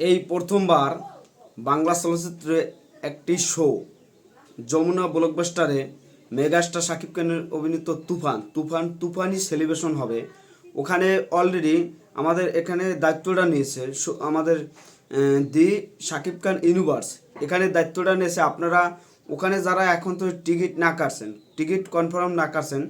এই প্রথমবার বাংলা চলচ্চিত্রে একটি শো যমুনা ব্লকবাস্টারে মেগাস্টার শাকিব খানের অভিনীত তুফান তুফান তুফানই সেলিব্রেশন হবে। ওখানে অলরেডি আমাদের এখানে দায়িত্বটা নিয়েছে আমাদের দি শাকিব খান ইউনিভার্স এখানে দায়িত্বটা নিয়েছে। আপনারা ওখানে যারা এখন তো টিকিট না কাটছেন টিকিট কনফার্ম না করছেন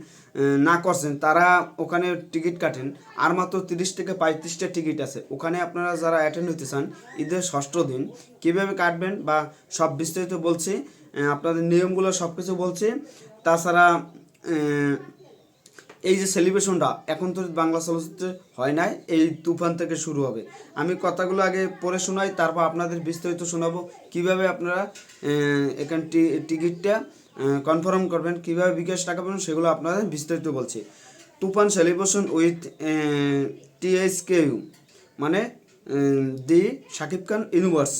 না করছেন, তারা ওখানে টিকিট কাটেন। আর মাত্র তিরিশ থেকে পঁয়ত্রিশটা টিকিট আছে। ওখানে আপনারা যারা অ্যাটেন্ড হতে চান, ঈদের ষষ্ঠ দিন, কীভাবে কাটবেন বা সব বিস্তারিত বলছি আপনাদের নিয়মগুলো সব কিছু বলছি। তাছাড়া এই যে সেলিব্রেশনটা এখন তো বাংলা চলচ্চিত্রে হয় নাই, এই তুফান থেকে শুরু হবে। আমি কথাগুলো আগে পড়ে শোনাই, তারপর আপনাদের বিস্তারিত শোনাবো। কীভাবে আপনারা এখান টিকিটটা কনফার্ম করবেন, কীভাবে বিকাশ টাকা পাবেন, সেগুলো আপনাদের বিস্তারিত বলছি। তুফান সেলিব্রেশন উইথ টিএসকেইউ মানে দি শাকিব খান ইউনিভার্স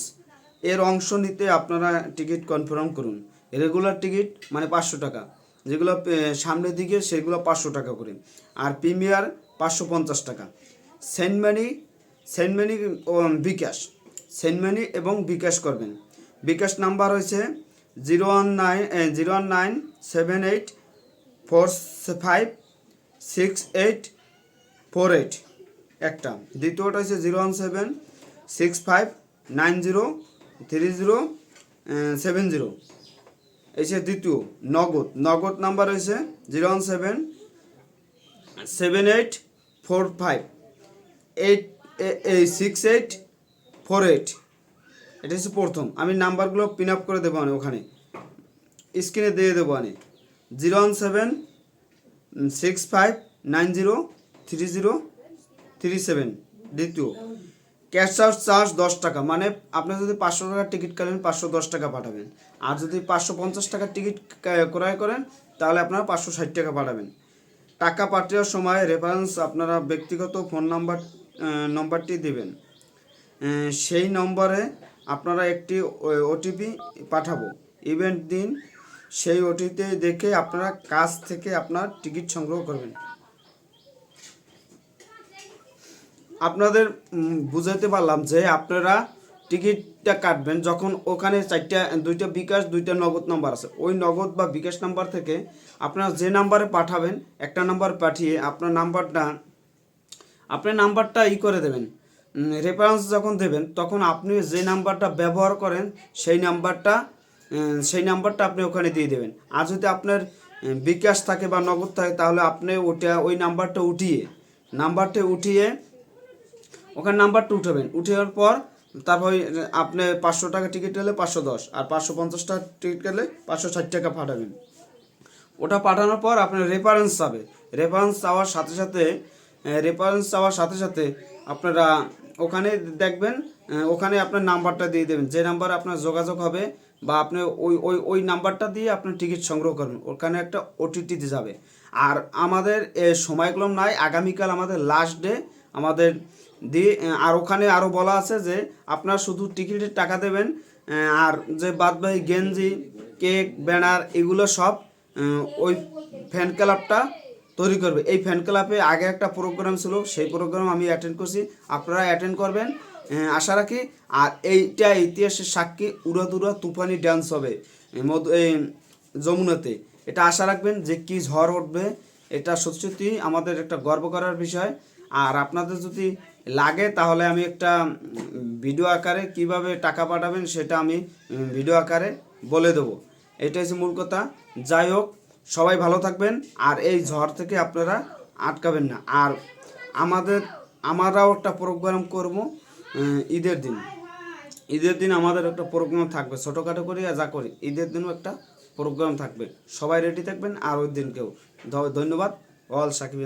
এর অংশ নিতে আপনারা টিকিট কনফার্ম করুন। রেগুলার টিকিট মানে পাঁচশো টাকা। যেগুলো সামনের দিকে সেগুলো পাঁচশো টাকা করে। আর প্রিমিয়ার পাঁচশো পঞ্চাশ টাকা। Send money send bKash. Send money এবং বিকাশ করবেন। বিকাশ নাম্বার হয়েছে zero one nine zero one nine seven eight four five six eight four eight একটা। দ্বিতীয়টা হচ্ছে zero one seven six five nine zero three zero seven zero. যে দ্বিতীয়, Nagad. Nagad number হয়েছে zero one seven seven eight, four five. Eight এই six eight, four eight. এটা হচ্ছে প্রথম। আমি নাম্বারগুলো পিন আপ করে দেবো আমি ওখানে। স্ক্রিনে দিয়ে দেবো আমি zero one seven six five, nine zero, three zero, three seven. দ্বিতীয়। ক্যাশ আউট চার্জ দশ টাকা মানে আপনি যদি পাঁচশো টাকার টিকিট কাটেন, পাঁচশো দশ টাকা পাঠাবেন। আর যদি পাঁচশো পঞ্চাশ টাকার টিকিট ক্রয় করেন, তাহলে আপনারা পাঁচশো ষাট টাকা পাঠাবেন। টাকা পাঠানোর সময় রেফারেন্স আপনারা ব্যক্তিগত ফোন নাম্বার নম্বরটি দেবেন। সেই নম্বরে আপনারা একটি ওটিপি পাঠাবো। ইভেন্ট দিন, সেই ওটিতে দেখে আপনারা কাজ থেকে আপনার টিকিট সংগ্রহ করবেন। আপনাদের বুঝাতে পারলাম যে আপনারা টিকিটটা কাটবেন যখন ওখানে চারটা, দুইটা বিকাশ, দুইটা নগদ নাম্বার আছে। ওই নগদ বা বিকাশ নাম্বার থেকে আপনারা যে নাম্বারে পাঠাবেন, একটা নাম্বার পাঠিয়ে আপনার নাম্বারটা আপনার নাম্বারটা ই করে দেবেন। রেফারেন্স যখন দেবেন, তখন আপনি যে নাম্বারটা ব্যবহার করেন, সেই নাম্বারটা সেই নাম্বারটা আপনি ওখানে দিয়ে দেবেন। আর যদি আপনার বিকাশ থাকে বা নগদ থাকে, তাহলে আপনি ওটা, ওই নাম্বারটা উঠিয়ে নাম্বারটা উঠিয়ে ওখানে নাম্বারটা উঠাবেন। উঠানোর পর তারপর আপনি পাঁচশো টাকা টিকিট হলে পাঁচশো দশ আর পাঁচশো পঞ্চাশ টাকা টিকিট হলে পাঁচশো ষাট টাকা পাঠাবেন। ওটা পাঠানোর পর আপনার রেফারেন্স চাবে রেফারেন্স চাওয়ার সাথে সাথে রেফারেন্স চাওয়ার সাথে সাথে আপনারা ওখানে দেখবেন ওখানে আপনার নাম্বারটা দিয়ে দেবেন। যে নাম্বারে আপনার যোগাযোগ হবে বা আপনি ওই ওই ওই নাম্বারটা দিয়ে আপনার টিকিট সংগ্রহ করবেন। ওখানে একটা ওটিটিতে যাবে। আর আমাদের এ, সময়গুলো নাই। আগামীকাল আমাদের লাস্ট ডে আমাদের দিয়ে আর ওখানে আরও বলা আছে যে আপনার শুধু টিকিটের টাকা দেবেন আর যে বাদবাহী গেঞ্জি, কেক, ব্যানার এগুলো সব ওই ফ্যান ক্লাবটা তৈরি করবে। এই ফ্যান ক্লাবে আগে একটা প্রোগ্রাম ছিল, সেই প্রোগ্রাম আমি অ্যাটেন্ড করছি, আপনারা অ্যাটেন্ড করবেন আশা রাখি, আর এইটা ইতিহাসের সাক্ষী উড়াদুরা তুফানি ডান্স হবে, এই যমুনাতে। এটা আশা রাখবেন যে কি ঝড় উঠবে, এটা সত্যি আমাদের একটা গর্ব করার বিষয়। আর আপনাদের যদি লাগে, তাহলে আমি একটা ভিডিও আকারে কীভাবে টাকা পাঠাবেন সেটা আমি ভিডিও আকারে বলে দেবো। এটা হচ্ছে মূল কথা। যাই হোক, সবাই ভালো থাকবেন, আর এই ঝড় থেকে আপনারা আটকাবেন না। আর আমাদের, আমরাও একটা প্রোগ্রাম করব ঈদের দিন। ঈদের দিন আমাদের একটা প্রোগ্রাম থাকবে, ছোটোখাটো করি আর যা করি। ঈদের দিনও একটা প্রোগ্রাম থাকবে। সবাই রেডি থাকবেন, আর ওই দিনকেও। ধন্যবাদ। অল সাকিব